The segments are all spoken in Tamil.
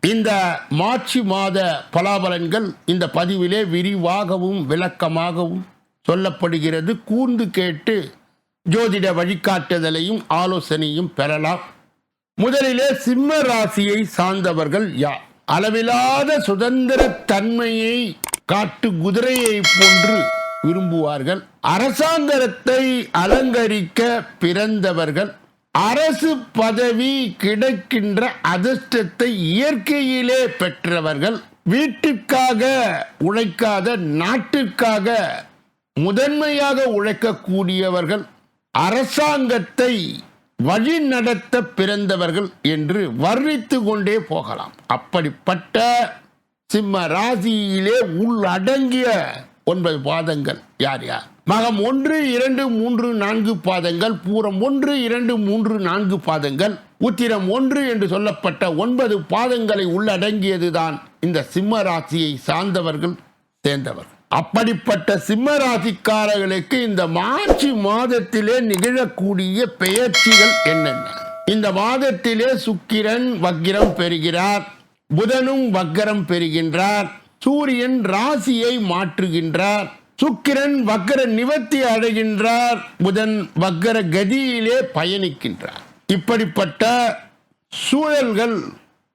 இந்த மார்ச் மாத பலாபலன்கள் இந்த பதிவிலே விரிவாகவும் விளக்கமாகவும் சொல்லப்படுகிறது. கூர்ந்து கேட்டு ஜோதிட வழிகாட்டுதலையும் ஆலோசனையும் பெறலாம். முதலிலே சிம்ம ராசியை சார்ந்தவர்கள் யார்? அளவிலாத சுதந்திர தன்மையை காட்டு குதிரையை போன்று விரும்புவார்கள். அரசாங்கத்தை அலங்கரிக்க பிறந்தவர்கள் அரசு பதவி கிடைக்கின்ற அதிர்ஷ்டத்தை இயற்கையிலே பெற்றவர்கள் வீட்டுக்காக உழைக்காத நாட்டுக்காக முதன்மையாக உழைக்கக்கூடியவர்கள் அரசாங்கத்தை வழிநடத்த பிறந்தவர்கள் என்று வர்ணித்து கொண்டே போகலாம். அப்படிப்பட்ட சிம்ம ராசியிலே உள்ளடங்கிய ஒன்பது பாதங்கள். யார் யார்? மகம் ஒன்று இரண்டு மூன்று நான்கு பாதங்கள் பூரம் ஒன்று இரண்டு மூன்று நான்கு பாதங்கள் உத்திரம் ஒன்று என்று சொல்லப்பட்ட ஒன்பது பாதங்களை உள்ளடங்கியதுதான் இந்த சிம்ம ராசியை சார்ந்தவர்கள் சேர்ந்தவர். அப்படிப்பட்ட சிம்ம ராசிக்காரர்களுக்கு இந்த மார்ச் மாதத்திலே நிகழக்கூடிய பெயர்ச்சிகள் என்னென்ன? இந்த மாதத்திலே சுக்கிரன் வக்கிரம் பெறுகிறார் புதனும் வக்கரம் பெறுகின்றார் சூரியன் ராசியை மாற்றுகின்றார் சுக்கிரன் வக்கர நிவர்த்தி அடைகின்றார். புதன் வக்கர கதியிலே பயணிக்கின்றார். இப்படிப்பட்ட சூழல்கள்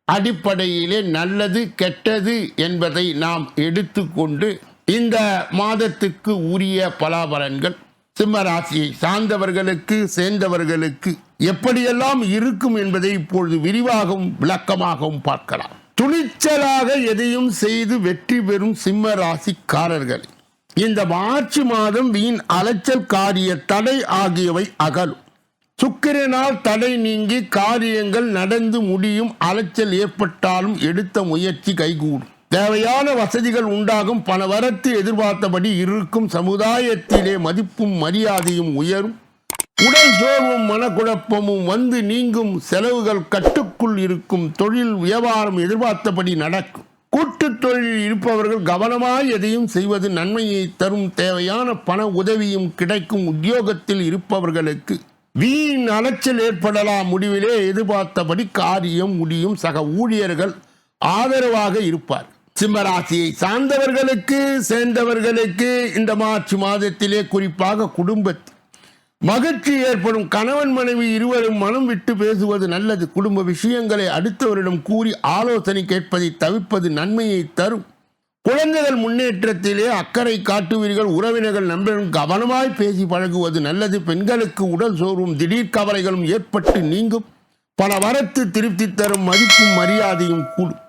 அடிப்படையிலே நல்லது கெட்டது என்பதை நாம் எடுத்துக்கொண்டு இந்த மாதத்துக்கு உரிய பலாபலன்கள் சிம்ம ராசியை சார்ந்தவர்களுக்கு சேர்ந்தவர்களுக்கு எப்படியெல்லாம் இருக்கும் என்பதை இப்பொழுது விரிவாகவும் விளக்கமாகவும் பார்க்கலாம். துணிச்சலாக எதையும் செய்து வெற்றி பெறும் சிம்ம ராசிக்காரர்கள் இந்த மார்ச் மாதம் வீண் அலைச்சல் காரிய தடை ஆகியவை அகலும். சுக்கிரனால் தடை நீங்கி காரியங்கள் நடந்து முடியும் அலைச்சல் ஏற்பட்டாலும் எடுத்த முயற்சி கைகூடும். தேவையான வசதிகள் உண்டாகும். பணவரத்து எதிர்பார்த்தபடி இருக்கும் சமுதாயத்திலே மதிப்பும் மரியாதையும் உயரும். உடல் சோர்வும் மனக்குழப்பமும் வந்து நீங்கும் செலவுகள் கட்டுக்குள் இருக்கும். தொழில் வியாபாரம் எதிர்பார்த்தபடி நடக்கும். கூட்டு தொழிலில் இருப்பவர்கள் கவனமாய் எதையும் செய்வது நன்மையை தரும் தேவையான பண உதவியும் கிடைக்கும் உத்தியோகத்தில் இருப்பவர்களுக்கு. வீண் அலைச்சல் ஏற்படலாம். முடிவிலே எதிர்பார்த்தபடி காரியம் முடியும் சக ஊழியர்கள் ஆதரவாக இருப்பார். சிம்மராசியை சார்ந்தவர்களுக்கு சேர்ந்தவர்களுக்கு இந்த மார்ச் மாதத்திலே குறிப்பாக குடும்பத்தில் மகிழ்ச்சி ஏற்படும் கணவன் மனைவி இருவரும் மனம் விட்டு பேசுவது நல்லது. குடும்ப விஷயங்களை அடுத்தவரிடம் கூறி ஆலோசனை கேட்பதை தவிர்ப்பது நன்மையை தரும். குழந்தைகள் முன்னேற்றத்திலே அக்கறை காட்டுவீர்கள். உறவினர்கள் நண்பர்களும் கவனமாய் பேசி பழகுவது நல்லது. பெண்களுக்கு உடல் சோர்வும் திடீர் கவலைகளும் ஏற்பட்டு நீங்கும். பல வரத்து திருப்தி தரும் மதிப்பும் மரியாதையும் கூடும்.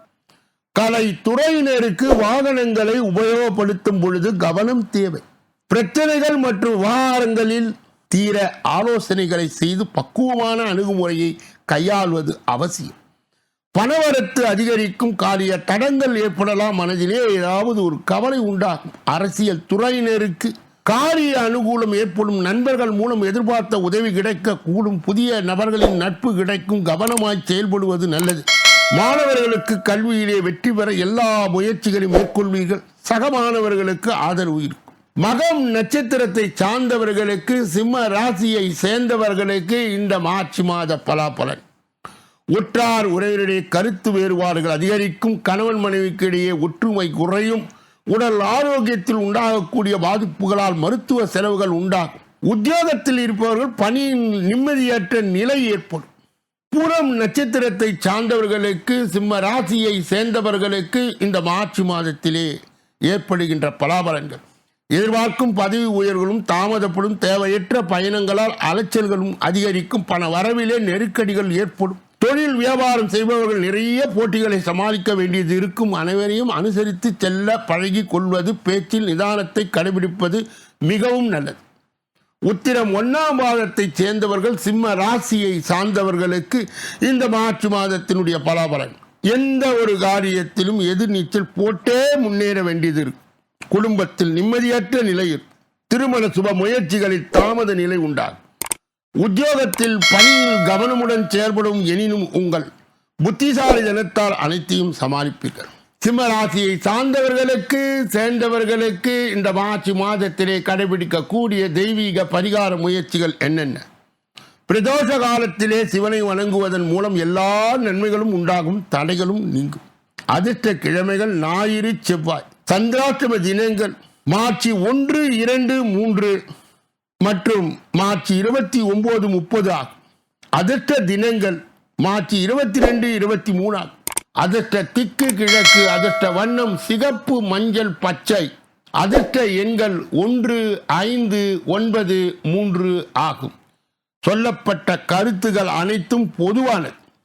கலை துறையினருக்கு வாகனங்களை உபயோகப்படுத்தும் பொழுது கவனம் தேவை. பிரச்சனைகள் மற்றும் விவகாரங்களில் தீர ஆலோசனைகளை செய்து பக்குவமான அணுகுமுறையை கையாள்வது அவசியம். பணவரத்து அதிகரிக்கும் காரிய தடங்கள் ஏற்படலாம் மனதிலே ஏதாவது ஒரு கவலை உண்டாகும். அரசியல் துறையினருக்கு காரிய அனுகூலம் ஏற்படும் நண்பர்கள் மூலம் எதிர்பார்த்த உதவி கிடைக்க கூடும் புதிய நபர்களின் நட்பு கிடைக்கும். கவனமாய் செயல்படுவது நல்லது. மாணவர்களுக்கு கல்வியிலே வெற்றி பெற எல்லா முயற்சிகளையும் மேற்கொள்வீர்கள். சக மாணவர்களுக்கு ஆதரவு இருக்கும். மகம் நட்சத்திரத்தை சார்ந்தவர்களுக்கு சிம்ம ராசியை சேர்ந்தவர்களுக்கு இந்த மார்ச் மாத பலாபலன் உற்றார் உறவினருடைய கருத்து வேறுபாடுகள் அதிகரிக்கும் கணவன் மனைவிக்கு இடையே ஒற்றுமை குறையும் உடல் ஆரோக்கியத்தில் உண்டாகக்கூடிய பாதிப்புகளால் மருத்துவ செலவுகள் உண்டாகும். உத்தியோகத்தில் இருப்பவர்கள் பணியின் நிம்மதியற்ற நிலை ஏற்படும். புறம் நட்சத்திரத்தை சார்ந்தவர்களுக்கு சிம்ம ராசியை சேர்ந்தவர்களுக்கு இந்த மார்ச் மாதத்திலே ஏற்படுகின்ற பலாபலன்கள். எதிர்பார்க்கும் பதவி உயர்வுகளும் தாமதப்படும். தேவையற்ற பயணங்களால் அலைச்சல்களும் அதிகரிக்கும். பண வரவிலே நெருக்கடிகள் ஏற்படும். தொழில் வியாபாரம் செய்பவர்கள் நிறைய போட்டிகளை சமாளிக்க வேண்டியது இருக்கும். அனைவரையும் அனுசரித்து செல்ல பழகி கொள்வது பேச்சில் நிதானத்தை கடைபிடிப்பது மிகவும் நல்லது. உத்திரம் ஒன்னாம் மாதத்தை சேர்ந்தவர்கள் சிம்ம ராசியை சார்ந்தவர்களுக்கு இந்த மார்ச் மாதத்தினுடைய பலாபலன். எந்த ஒரு காரியத்திலும் எதிர்நீச்சல் போட்டே முன்னேற வேண்டியது இருக்கும். குடும்பத்தில் நிம்மதியற்ற நிலையில் திருமண சுப முயற்சிகளில் தாமத நிலை உண்டாகும். உத்தியோகத்தில் பணியில் கவனமுடன் செயல்படும் எனினும் உங்கள் புத்திசாலி தினத்தால் அனைத்தையும் சமாளிப்பீர்கள். சிம்ம ராசியை சார்ந்தவர்களுக்கு சேர்ந்தவர்களுக்கு இந்த மார்ச் மாதத்திலே கடைபிடிக்கக்கூடிய தெய்வீக பரிகார முயற்சிகள் என்னென்ன? பிரதோஷ காலத்திலே சிவனை வணங்குவதன் மூலம் எல்லா நன்மைகளும் உண்டாகும் தடைகளும் நீங்கும். அதிர்ஷ்ட கிழமைகள் ஞாயிறு செவ்வாய். சந்திராஷ்டம தினங்கள் மார்ச் ஒன்று இரண்டு மூன்று மற்றும் மார்ச் இருபத்தி ஒன்பது முப்பது ஆகும். அதிர்ஷ்ட தினங்கள் மார்ச் இருபத்தி ரெண்டு இருபத்தி மூணு ஆகும். அதிர்ஷ்ட திக்கு கிழக்கு அதிர்ஷ்ட வண்ணம் சிகப்பு மஞ்சள் பச்சை. அதிர்ஷ்ட எண்கள் ஒன்று ஐந்து ஒன்பது மூன்று ஆகும். சொல்லப்பட்ட கருத்துகள் அனைத்தும் பொதுவானது.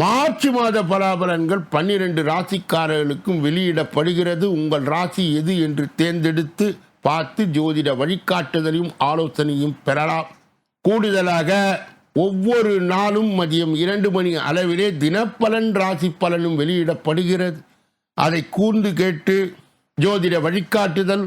மார்ச் மாத பலாபலன்கள் பன்னிரண்டு ராசிக்காரர்களுக்கும் வெளியிடப்படுகிறது. உங்கள் ராசி எது என்று தேர்ந்தெடுத்து பார்த்து ஜோதிட வழிகாட்டுதலையும் ஆலோசனையும் பெறலாம். கூடுதலாக ஒவ்வொரு நாளும் மதியம் இரண்டு மணி அளவிலே தினப்பலன் ராசி பலனும் வெளியிடப்படுகிறது. அதை கூர்ந்து கேட்டு ஜோதிட வழிகாட்டுதல்